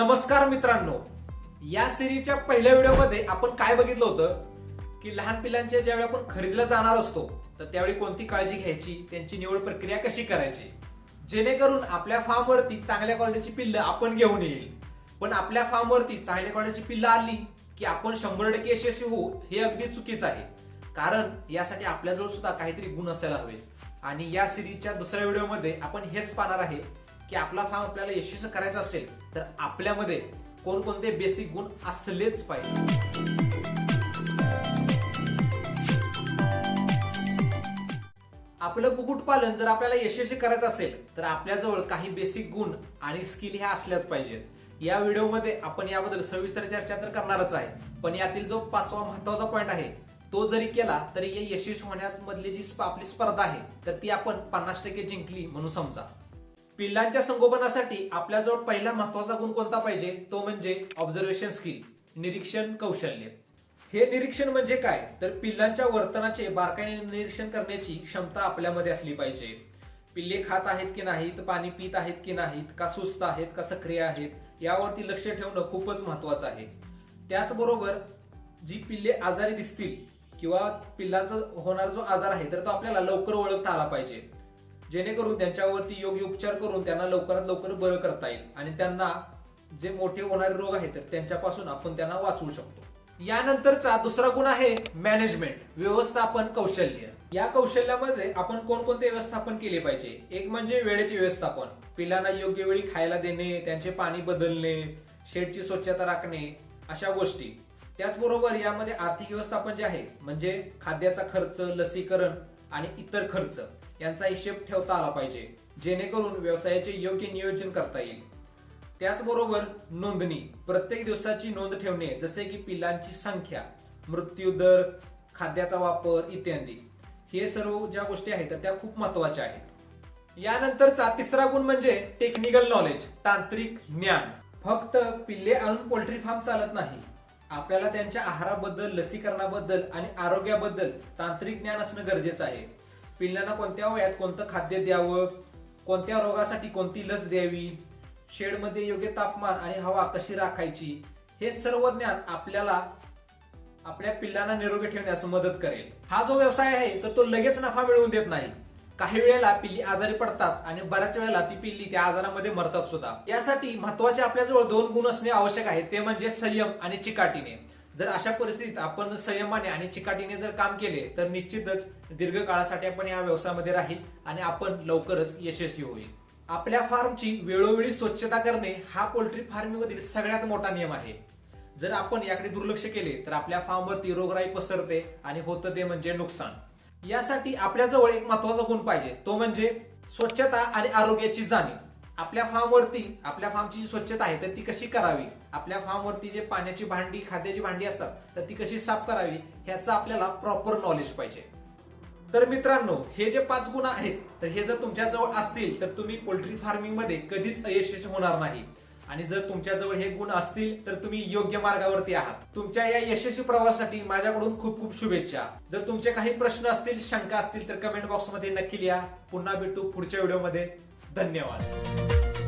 नमस्कार मित्रांनो. या सिरीजच्या पहिल्या व्हिडिओमध्ये आपण काय बघितलं होतं? की लहान पिलांच्या ज्यावेळी आपण खरेदीला जाणार असतो तर त्यावेळी कोणती काळजी घ्यायची? त्यांची निवड प्रक्रिया कशी करायची? जेणेकरून आपल्या फार्मवरती चांगल्या क्वालिटीची पिल्लं आपण घेऊन येईल. पण आपल्या फार्मवरती चांगल्या क्वालिटीची पिल्लं आली की आपण शंभर टक्के यशस्वी होऊ हे अगदी चुकीचं आहे. कारण यासाठी आपल्याजवळ सुद्धा काहीतरी गुण असायला हवे आणि या सिरीजच्या दुसऱ्या व्हिडिओमध्ये आपण हेच पाहणार आहे की आपला फार्म आपल्याला यशस्वी करायचा असेल तर आपल्यामध्ये कोणकोणते बेसिक गुण असलेच पाहिजे. आपलं कुक्कुटपालन जर आपल्याला यशस्वी करायचं असेल तर आपल्याजवळ काही बेसिक गुण आणि स्किल ह्या असल्याच पाहिजेत. या व्हिडिओमध्ये आपण याबद्दल सविस्तर चर्चा तर करणारच आहे पण यातील जो पाचवा महत्त्वाचा पॉईंट आहे तो जरी केला तरी या यशस्वी होण्यामधली जी आपली स्पर्धा आहे तर ती आपण पन्नास टक्के जिंकली म्हणून समजा. पिल्लांच्या संगोपनासाठी आपल्याजवळ पहिला महत्त्वाचा गुण कोणता पाहिजे? तो म्हणजे ऑब्झर्वेशन स्किल निरीक्षण कौशल्य. हे निरीक्षण म्हणजे काय? तर पिल्लांच्या वर्तनाचे बारकाईने निरीक्षण करण्याची क्षमता आपल्यामध्ये असली पाहिजे. पिल्ले खात आहेत की नाहीत पाणी पित आहेत की नाहीत का सुस्त आहेत का सक्रिय आहेत यावरती लक्ष ठेवणं खूपच महत्वाचं आहे. त्याचबरोबर जी पिल्ले आजारी दिसतील किंवा पिल्लांचा होणारा जो आजार आहे तर तो आपल्याला लवकर ओळखता आला पाहिजे. जेणेकरून त्यांच्यावरती योग्य उपचार करून त्यांना लवकरात लवकर बरं करता येईल. आणि त्यांना जे मोठे होणारे रोग आहेत तर त्यांच्यापासून आपण त्यांना वाचवू शकतो. यानंतरचा दुसरा गुण आहे मॅनेजमेंट व्यवस्थापन कौशल्य. या कौशल्यामध्ये आपण कोणकोणते व्यवस्थापन केले पाहिजे? एक म्हणजे वेळेचे व्यवस्थापन. पिलांना योग्य वेळी खायला देणे त्यांचे पाणी बदलणे शेडची स्वच्छता राखणे अशा गोष्टी. त्याचबरोबर यामध्ये आर्थिक व्यवस्थापन जे आहे म्हणजे खाद्याचा खर्च लसीकरण आणि इतर खर्च. यांचा हिशेब ठेवता आला पाहिजे जेणेकरून व्यवसायाचे योग्य नियोजन करता येईल. त्याचबरोबर नोंदणी प्रत्येक दिवसाची नोंद ठेवणे जसे की पिल्लांची संख्या मृत्यू दर खाद्याचा वापर इत्यादी. हे सर्व ज्या गोष्टी आहेत त्या खूप महत्त्वाच्या आहेत. यानंतरचा तिसरा गुण म्हणजे टेक्निकल नॉलेज तांत्रिक ज्ञान. फक्त पिल्ले आणून पोल्ट्री फार्म चालत नाही. आपल्याला त्यांच्या आहाराबद्दल लसीकरणाबद्दल आणि आरोग्याबद्दल तांत्रिक ज्ञान असणं गरजेचं आहे. पिल्लांना कोणत्या वयात कोणतं खाद्य द्यावं? कोणत्या रोगासाठी कोणती लस द्यावी? शेडमध्ये योग्य तापमान आणि हवा कशी राखायची? हे सर्व ज्ञान आपल्याला आपल्या पिल्लांना निरोगी ठेवण्यास मदत करेल. हा जो व्यवसाय आहे तर तो लगेच नफा मिळवून देत नाही. काही वेळेला पिल्ली आजारी पडतात आणि बऱ्याच वेळेला ती पिल्ली त्या आजारामध्ये मरतात सुद्धा. यासाठी महत्त्वाचे आपल्याजवळ दोन गुण असणे आवश्यक आहे ते म्हणजे संयम आणि चिकाटीने. जर अशा परिस्थितीत आपण संयमाने आणि चिकाटीने जर काम केले तर निश्चितच दीर्घकाळासाठी आपण या व्यवसायामध्ये राहील आणि आपण लवकरच यशस्वी होईल. आपल्या फार्मची वेळोवेळी स्वच्छता करणे हा पोल्ट्री फार्मिंग मधील सगळ्यात मोठा नियम आहे. जर आपण याकडे दुर्लक्ष केले तर आपल्या फार्मवरती रोगराई पसरते आणि होतं ते म्हणजे नुकसान. यासाठी आपल्याजवळ एक महत्त्वाचा गुण पाहिजे तो म्हणजे स्वच्छता आणि आरोग्याची जाणीव. आपल्या फार्मवरती आपल्या फार्मची जी स्वच्छता आहे तर ती कशी करावी? आपल्या फार्मवरती जे पाण्याची भांडी खाद्याची भांडी असतात तर ती कशी साफ करावी? ह्याचं आपल्याला प्रॉपर नॉलेज पाहिजे. तर मित्रांनो हे जे पाच गुण आहेत तर हे जर तुमच्याजवळ असतील तर तुम्ही पोल्ट्री फार्मिंगमध्ये कधीच अयशस्वी होणार नाही. आणि जर तुमच्याजवळ हे गुण असतील तर तुम्ही योग्य मार्गावरती आहात. तुमच्या या यशस्वी प्रवासासाठी माझ्याकडून खूप खूप शुभेच्छा. जर तुमचे काही प्रश्न असतील शंका असतील तर कमेंट बॉक्समध्ये नक्की लिहा. पुन्हा भेटू पुढच्या व्हिडिओमध्ये धन्यवाद.